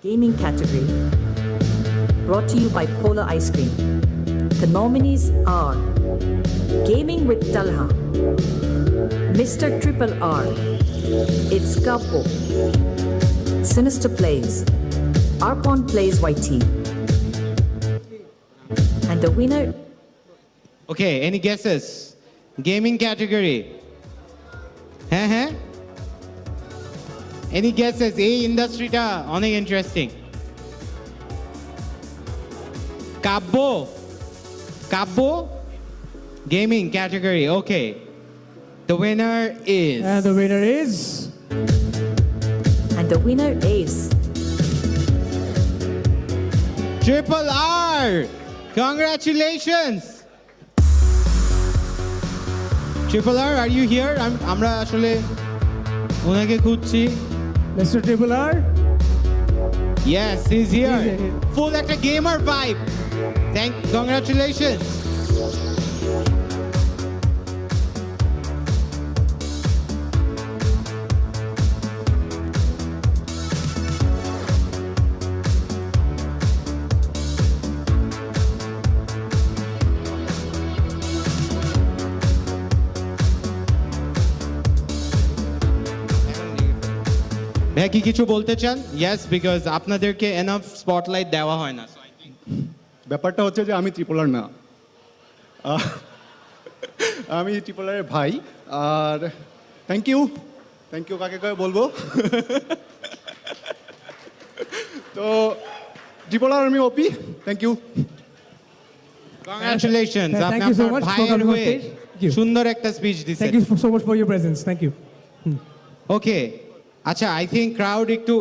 gaming category. Brought to you by Polar Ice Cream. The nominees are Gaming with Talha, Mr. Triple R, It's Kapo, Sinister Plays, Arpon Plays YT. And the winner. Okay, any guesses? Gaming category. Huh? huh? Any guesses এই ইন্ডাস্ট্রিটা অনেক interesting Kabya Kabya gaming category okay the winner is And the winner is and the winner is triple R congratulations triple R are you here আমরা আসলে ওনাকে খুঁজছি Mr. Triple R? Yes, he's here. He's. Full actor gamer vibe. Thank congratulations. ভাইয়া কি কিছু বলতে চান? Yes because আপনাদেরকে এনাফ স্পটলাইট দেওয়া হয় না। ব্যাপারটা হচ্ছে যে আমি ত্রিপোলার না। আমি ত্রিপোলারের ভাই। আর থ্যাংক ইউ থ্যাংক ইউ কাকে কাকে বলব? তো ত্রিপোলার আমি ওপি থ্যাংক ইউ কংগ্রাচুলেশনস আপনি আপনার ভাইয়ের হয়ে stage. Thank you. সুন্দর একটা স্পিচ দিছেন Thank you so much for your presence. Thank you. ওকে আচ্ছা আই থিঙ্ক ক্রাউড একটু